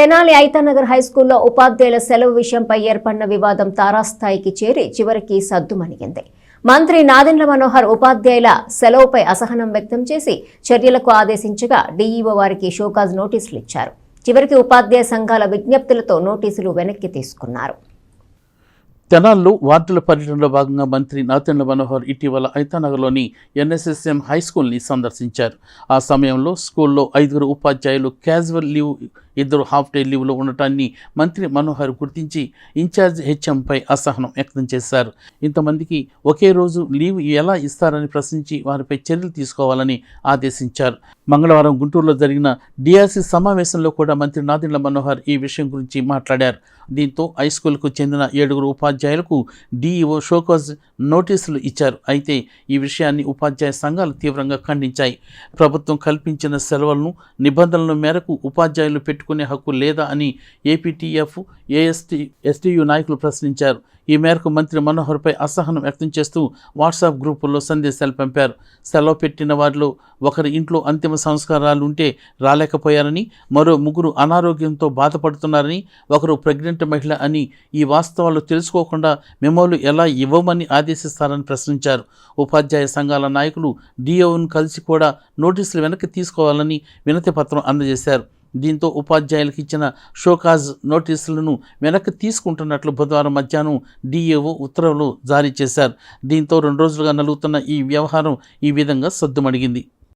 తెనాలి ఐతానగర్ హైస్కూల్లో ఉపాధ్యాయుల సెలవు విషయంపై ఏర్పడిన వివాదం తారాస్థాయికి చేరి చివరికి సద్దుమణిగింది. మంత్రి నాదెండ్ల మనోహర్ ఉపాధ్యాయుల సెలవుపై అసహనం వ్యక్తం చేసి చర్యలకు ఆదేశించగా డీఈఓ వారికి షోకాజ్ నోటీసులు ఇచ్చారు. చివరికి ఉపాధ్యాయ సంఘాల విజ్ఞప్తులతో నోటీసులు వెనక్కి తీసుకున్నారు. తెనాల్లో వార్డుల పర్యటనలో భాగంగా మంత్రి నాతెండ్ల మనోహర్ ఇటీవల ఐతానగర్లోని ఎన్ఎస్ఎస్ఎం హైస్కూల్ని సందర్శించారు. ఆ సమయంలో స్కూల్లో ఐదుగురు ఉపాధ్యాయులు క్యాజువల్ లీవ్ ఇద్దరు హాఫ్ డే లీవ్లో ఉండటాన్ని మంత్రి మనోహర్ గుర్తించి ఇన్ఛార్జ్ హెచ్ఎంపై అసహనం వ్యక్తం చేశారు. ఇంతమందికి ఒకే రోజు లీవ్ ఎలా ఇస్తారని ప్రశ్నించి వారిపై చర్యలు తీసుకోవాలని ఆదేశించారు. మంగళవారం గుంటూరులో జరిగిన డిఆర్సీ సమావేశంలో కూడా మంత్రి నాదిండ్ల మనోహర్ ఈ విషయం గురించి మాట్లాడారు. దీంతో హై స్కూల్కు చెందిన ఏడుగురు ఉపాధ్యాయులకు డీఈఓ షోకాజ్ నోటీసులు ఇచ్చారు. అయితే ఈ విషయాన్ని ఉపాధ్యాయ సంఘాలు తీవ్రంగా ఖండించాయి. ప్రభుత్వం కల్పించిన సెలవులను నిబంధనల మేరకు ఉపాధ్యాయులు పెట్టి పెట్టుకునే హక్కు లేదా అని ఏపీటీఎఫ్ ఏఎస్టీ ఎస్టీయు నాయకులు ప్రశ్నించారు. ఈ మేరకు మంత్రి మనోహర్పై అసహనం వ్యక్తం చేస్తూ వాట్సాప్ గ్రూపుల్లో సందేశాలు పంపారు. సెలవు పెట్టిన వారిలో ఒకరి ఇంట్లో అంతిమ సంస్కారాలు ఉంటే రాలేకపోయారని మరో ముగ్గురు అనారోగ్యంతో బాధపడుతున్నారని ఒకరు ప్రెగ్నెంట్ మహిళ అని ఈ వాస్తవాలు తెలుసుకోకుండా మెమోలు ఎలా ఇవ్వమని ఆదేశిస్తారని ప్రశ్నించారు. ఉపాధ్యాయ సంఘాల నాయకులు డిఓను కలిసి కూడా నోటీసులు వెనక్కి తీసుకోవాలని వినతి పత్రం అందజేశారు. దీంతో ఉపాధ్యాయులకు ఇచ్చిన షోకాజ్ నోటీసులను వెనక్కి తీసుకుంటున్నట్లు బుధవారం మధ్యాహ్నం డిఏఓ ఉత్తర్వులు జారీ చేశారు. దీంతో రెండు రోజులుగా నలుగుతున్న ఈ వ్యవహారం ఈ విధంగా సద్దుమణిగింది.